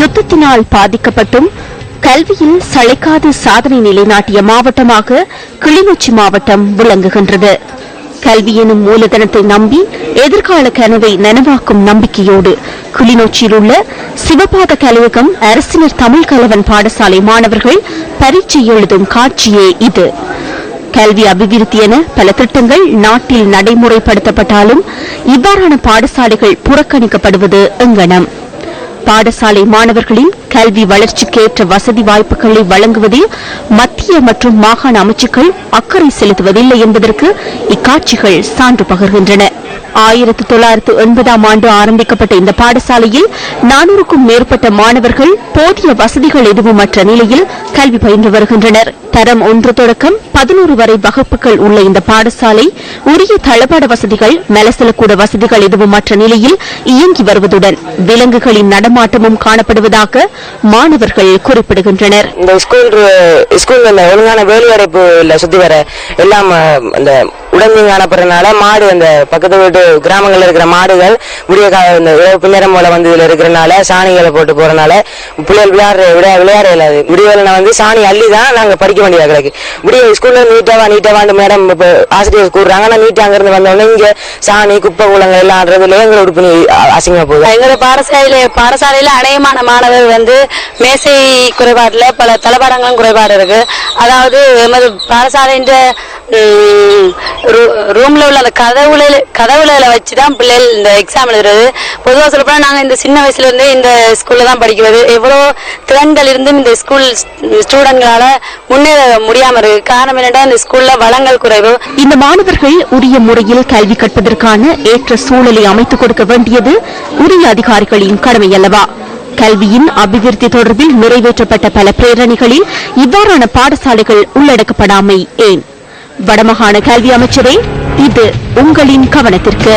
யுத்தத்தினால் பாதிக்கப்பட்டும் கல்வியில் சளைக்காது சாதனை நிலைநாட்டிய மாவட்டமாக கிளிநொச்சி மாவட்டம் விளங்குகின்றது. கல்வி எனும் மூலதனத்தை நம்பி எதிர்கால கனவை நனவாக்கும் நம்பிக்கையோடு கிளிநொச்சியில் உள்ள சிவபாத கலையகம் அரசினர் தமிழ் கலவன் பாடசாலை மாணவர்கள் பரீட்சை எழுதும் காட்சியே இது. கல்வி அபிவிருத்தி என பல திட்டங்கள் நாட்டில் நடைமுறைப்படுத்தப்பட்டாலும் இவ்வாறான பாடசாலைகள் புறக்கணிக்கப்படுவது எங்கனம். பாடசாலை மாணவர்களின் கல்வி வளர்ச்சிக்கேற்ற வசதி வாய்ப்புகளை வழங்குவதில் மத்திய மற்றும் மாகாண அமைச்சுக்கள் அக்கறை செலுத்துவதில்லை என்பதற்கு இக்காட்சிகள் சான்று பகர்கின்றன. ஆயிரத்தி தொள்ளாயிரத்து எண்பதாம் ஆண்டு ஆரம்பிக்கப்பட்ட இந்த பாடசாலையில் நானூறுக்கும் மேற்பட்ட மாணவர்கள் போதிய வசதிகள் எதுவுமற்ற நிலையில் கல்வி பயின்று வருகின்றனர். தரம் ஒன்று தொடக்கம் பதினோரு வரை வகுப்புகள் உள்ள இந்த பாடசாலை உரிய தளபாட வசதிகள் மலசலக்கூட வசதிகள் எதுவுமற்ற நிலையில் இயங்கி வருவதுடன் விலங்குகளின் நடமாட்டமும் காணப்படுவதாக மாணவர்கள் குறிப்பிடுகின்றனர். இந்த ஸ்கூல் ஸ்கூல் ஒழுங்கான வேலைவரைப்பு இல்ல சுத்தி வர எல்லாம் அந்த இந்த உடம்பு காணப்படுறதுனால மாடு அந்த பக்கத்து வீட்டு கிராமங்களில் இருக்கிற மாடுகள் விடிய கா இந்த இழப்பு நேரம் போல வந்து இதில் இருக்கிறனால சாணிகளை போட்டு போறதுனால பிள்ளைகள் விளையாடுற விளையா விளையாட இல்லாது விடியல வந்து சாணி அள்ளி தான் நாங்கள் படிக்க வேண்டியதாக கிடக்கு விடிய ஸ்கூலில் நீட்டாக வா நீட்டாக வாண்டு மேடம் இப்போ ஆசிரியர் கூடுறாங்க ஆனால் நீட்டாக அங்கேருந்து வந்தோடனே இங்கே சாணி குப்பை குளங்கள் எல்லாம் ஆடுறதுல எங்களை உடுப்பு அசிங்கமா போகுது. எங்களோட பாடசாலையில பாடசாலையில் அநேகமான மாணவர் வந்து மேசை குறைபாட்டில் பல தளபாடங்களும் குறைபாடு இருக்கு. அதாவது எமது பாடசாலைன்ற ரூம்ல உள்ள அந்த கதவுல கதவுல வச்சுதான் பிள்ளைகள் இந்த எக்ஸாம் எழுதுறது. பொதுவாக சொல்லப்போனா நாங்க இந்த சின்ன வயசுல இருந்தே இந்த ஸ்கூல்ல தான் படிக்கிறது எவ்வளோ திறன்கள் இருந்தும் இந்த ஸ்கூல் ஸ்டூடெண்ட்களால முன்னேற முடியாம இருக்கு. காரணம் என்னன்னா இந்த ஸ்கூல்ல வளங்கள் குறைவு. இந்த மாணவர்கள் உரிய முறையில் கல்வி கற்பதற்கான ஏற்ற சூழலை அமைத்துக் கொடுக்க வேண்டியது உரிய அதிகாரிகளின் கடமை அல்லவா கல்வியின் அபிவிருத்தி தொடர்பில் நிறைவேற்றப்பட்ட பல பிரேரணைகளில் இவ்வாறான பாடசாலைகள் உள்ளடக்கப்படாமை ஏன்? வடமாகாண கல்வி அமைச்சரே இது உங்களின் கவனத்திற்கு.